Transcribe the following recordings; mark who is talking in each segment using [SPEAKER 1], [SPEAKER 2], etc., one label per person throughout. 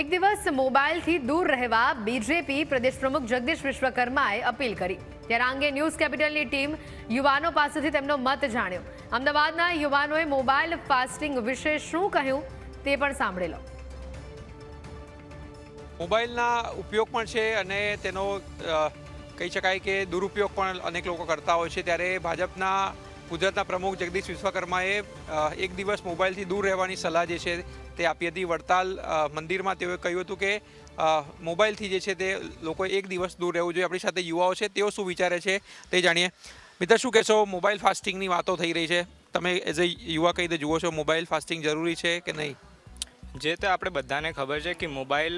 [SPEAKER 1] એક દિવસ મોબાઈલથી દૂર રહેવા બીજેપી પ્રદેશ પ્રમુખ જગદીશ વિશ્વકર્માએ અપીલ કરી. ત્યારે અંગે ન્યૂઝ કેપિટલની ટીમ યુવાનો પાસેથી તેમનો મત જાણ્યો. અમદાવાદના યુવાનોએ મોબાઈલ ફાસ્ટિંગ વિશે શું કહ્યું તે પણ સાંભળી લો.
[SPEAKER 2] મોબાઈલના ઉપયોગ પણ છે અને તેનો કહી શકાય કે દુરુપયોગ પણ અનેક લોકો કરતા હોય છે. ત્યારે ભાજપના ગુજરાતના પ્રમુખ જગદીશ વિશ્વકર્માએ એક દિવસ મોબાઈલથી દૂર રહેવાની સલાહ જે છે તે આપી હતી. વડતાલ મંદિરમાં તેઓએ કહ્યું હતું કે મોબાઈલથી જે છે તે લોકોએ એક દિવસ દૂર રહેવું જોઈએ. આપણી સાથે યુવાઓ છે, તેઓ શું વિચારે છે તે જાણીએ. મિત્ર, શું કહેશો? મોબાઈલ ફાસ્ટિંગની વાતો થઈ રહી છે. તમે એઝ અ યુવા કઈ રીતે જુઓ છો? મોબાઈલ ફાસ્ટિંગ જરૂરી છે કે નહીં?
[SPEAKER 3] જે તે આપણે બધાને ખબર છે કે મોબાઈલ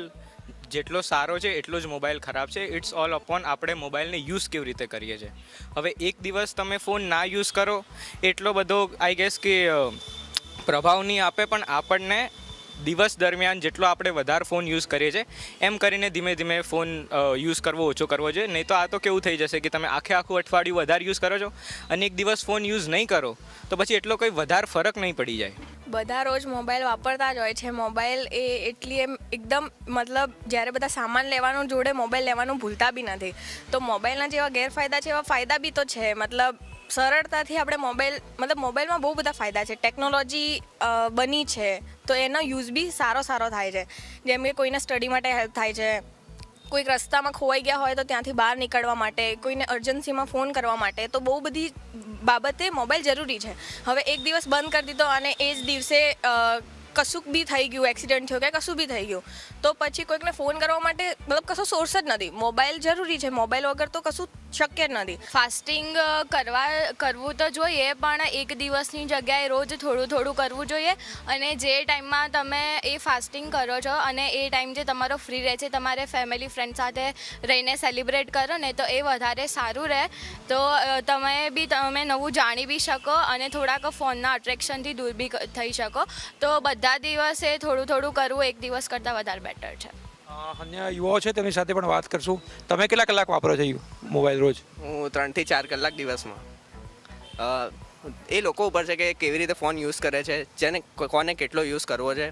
[SPEAKER 3] જેટલો સારો છે, એટલો જ મોબાઈલ ખરાબ છે. ઇટ્સ ઓલ અપોન આપણે મોબાઈલને યુઝ કેવી રીતે કરીએ છીએ. હવે એક દિવસ તમે ફોન ના યુઝ કરો, એટલો બધો આઈ ગેસ કે પ્રભાવ નહીં આપે, પણ આપણને દિવસ દરમિયાન જેટલો આપણે વધારે ફોન યુઝ કરીએ છીએ, એમ કરીને ધીમે ધીમે ફોન યુઝ કરવો ઓછો કરવો જોઈએ. નહીં તો આ તો કેવું થઈ જશે કે તમે આખે આખું અઠવાડિયું વધારે યુઝ કરો છો અને એક દિવસ ફોન યુઝ નહીં કરો, તો પછી એટલો કોઈ વધારે ફરક નહીં પડી જાય.
[SPEAKER 4] બધા રોજ મોબાઈલ વાપરતા જ હોય છે. મોબાઈલ એ એટલી એમ એકદમ મતલબ જ્યારે બધા સામાન લેવાનું જોડે મોબાઈલ લેવાનું ભૂલતા બી નથી. તો મોબાઈલના જેવા ગેરફાયદા છે એવા ફાયદા બી તો છે. મતલબ સરળતાથી આપણે મોબાઈલ મતલબ મોબાઈલમાં બહુ બધા ફાયદા છે. ટેકનોલોજી બની છે. તો એનો યુઝ બી સારો સારો થાય છે. જેમ કે કોઈને સ્ટડી માટે હેલ્પ થાય છે. કોઈક રસ્તામાં ખોવાઈ ગયા હોય તો ત્યાંથી બહાર નીકળવા માટે, કોઈને અર્જન્સીમાં ફોન કરવા માટે, તો બહુ બધી બાબતે મોબાઈલ જરૂરી છે. હવે એક દિવસ બંધ કરી દીધો અને એ જ દિવસે કશુંક બી થઈ ગયું એક્સિડન્ટ થયો કે કશું બી થઈ ગયું, તો પછી કોઈકને ફોન કરવા માટે, મતલબ કશો સોર્સ જ નથી. મોબાઈલ જરૂરી છે. મોબાઈલ વગર તો કશું શક્ય નથી.
[SPEAKER 5] ફાસ્ટિંગ કરવા, કરવું તો જોઈએ, પણ એક દિવસની જગ્યાએ રોજ થોડું થોડું કરવું જોઈએ. અને જે ટાઈમમાં તમે એ ફાસ્ટિંગ કરો છો અને એ ટાઈમ જે તમારો ફ્રી રહે છે, તમારે ફેમિલી, ફ્રેન્ડ સાથે રહીને સેલિબ્રેટ કરો ને તો એ વધારે સારું રહે. તો તમે બી, તમે નવું જાણી બી શકો અને થોડાક ફોનના અટ્રેક્શનથી દૂર બી થઈ શકો. તો બધા દિવસે થોડું થોડું કરવું એક દિવસ કરતાં વધારે બેટર છે.
[SPEAKER 2] અન્ય યુવાઓ છે તેમની સાથે પણ વાત કરશું. તમે કેટલા કલાક વાપરો છો મોબાઈલ રોજ?
[SPEAKER 6] હું ત્રણથી ચાર કલાક દિવસમાં. એ લોકો ઉપર છે કે કેવી રીતે ફોન યુઝ કરે છે, જેને કોને કેટલો યુઝ કરવો છે.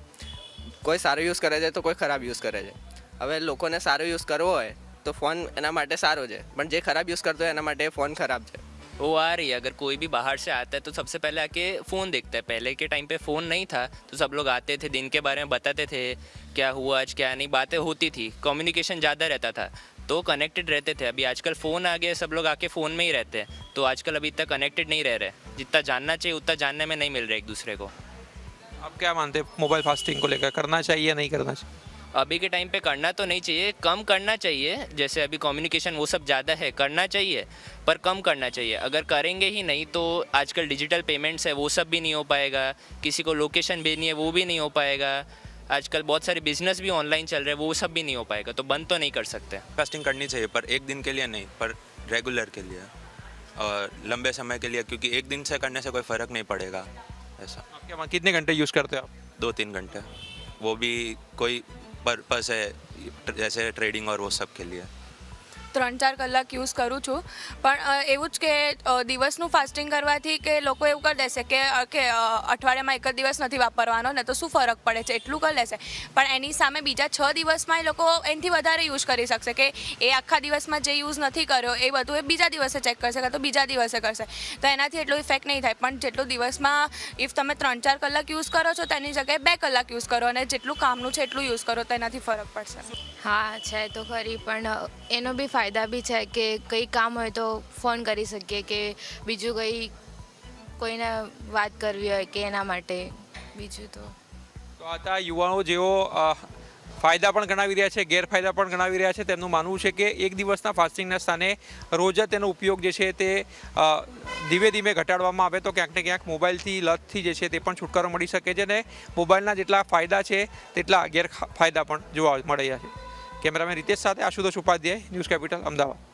[SPEAKER 6] કોઈ સારો યુઝ કરે છે તો કોઈ ખરાબ યુઝ કરે છે. હવે લોકોને સારો યુઝ કરવો હોય તો ફોન એના માટે સારો છે, પણ જે ખરાબ યુઝ કરતો હોય એના માટે ફોન ખરાબ છે.
[SPEAKER 7] वो आ रही है। अगर कोई भी बाहर से आता है तो सबसे पहले आके फ़ोन देखता है। पहले के टाइम पे फ़ोन नहीं था तो सब लोग आते थे, दिन के बारे में बताते थे, क्या हुआ, आज क्या नहीं, बातें होती थी। कम्युनिकेशन ज़्यादा रहता था तो कनेक्टेड रहते थे। अभी आजकल फ़ोन आ गया सब लोग आके फ़ोन में ही रहते हैं। तो आजकल अभी तक कनेक्टेड नहीं रह रहे जितना जानना चाहिए, उतना जानने में नहीं मिल रहा एक दूसरे को।
[SPEAKER 2] आप क्या मानते हैं मोबाइल फास्टिंग को लेकर करना चाहिए या नहीं करना चाहिए?
[SPEAKER 7] अभी के टाइम पे करना तो नहीं चाहिए कम करना चाहिए जैसे अभी कम्युनिकेशन वो सब ज़्यादा है करना चाहिए पर कम करना चाहिए। अगर करेंगे ही नहीं तो आजकल डिजिटल पेमेंट्स है वो सब भी नहीं हो पाएगा किसी को लोकेशन भेजनी है वो भी नहीं हो पाएगा। आजकल बहुत सारे बिज़नेस भी ऑनलाइन चल रहे हैं वो सब भी नहीं हो पाएगा तो बंद तो नहीं कर सकते।
[SPEAKER 8] कास्टिंग करनी चाहिए पर एक दिन के लिए नहीं पर रेगुलर के लिए और लंबे समय के लिए क्योंकि एक दिन से करने से कोई फ़र्क नहीं पड़ेगा ऐसा।
[SPEAKER 2] आपके वहाँ कितने घंटे यूज़ करते हो आप?
[SPEAKER 8] दो तीन घंटे वो भी कोई पर्पस है जैसे ट्रेडिंग और वो सब के लिए
[SPEAKER 4] ત્રણ ચાર કલાક યુઝ કરું છું. પણ એવું જ કે દિવસનું ફાસ્ટિંગ કરવાથી કે લોકો એવું કરી દેશે કે કે અઠવાડિયામાં એક જ દિવસ નથી વાપરવાનો, ને તો શું ફરક પડે છે? એટલું કરી લેશે. પણ એની સામે બીજા છ દિવસમાં એ લોકો એનાથી વધારે યુઝ કરી શકશે કે એ આખા દિવસમાં જે યુઝ નથી કર્યો, એ બધું એ બીજા દિવસે ચેક કરશે કાં તો બીજા દિવસે કરશે. તો એનાથી એટલો ઇફેક્ટ નહીં થાય. પણ જેટલું દિવસમાં ઇફ તમે ત્રણ ચાર કલાક યુઝ કરો છો તેની જગ્યાએ બે કલાક યુઝ કરો અને જેટલું કામનું છે એટલું યુઝ કરો, તો એનાથી ફરક પડશે.
[SPEAKER 5] હા, છે તો ખરી, પણ એનો બી ફાયદા બી છે કે કંઈ કામ હોય તો ફોન કરી શકીએ કે બીજું કંઈ કોઈને વાત કરવી હોય કે એના માટે. બીજું તો.
[SPEAKER 2] તો આ હતા યુવાનો જેઓ ફાયદા પણ ગણાવી રહ્યા છે, ગેરફાયદા પણ ગણાવી રહ્યા છે. તેમનું માનવું છે કે એક દિવસના ફાસ્ટિંગના સ્થાને રોજ જ તેનો ઉપયોગ જે છે તે ધીમે ધીમે ઘટાડવામાં આવે તો ક્યાંક ને ક્યાંક મોબાઈલથી લતથી જે છે તે પણ છુટકારો મળી શકે છે અને મોબાઈલના જેટલા ફાયદા છે, તેટલા ગેરફાયદા પણ જોવા મળી રહ્યા છે. કેમેરામેન રીતેશ સાથે આશુતોષ ઉપાધ્યાય ન્યૂઝ કેપિટલ અમદાવાદ.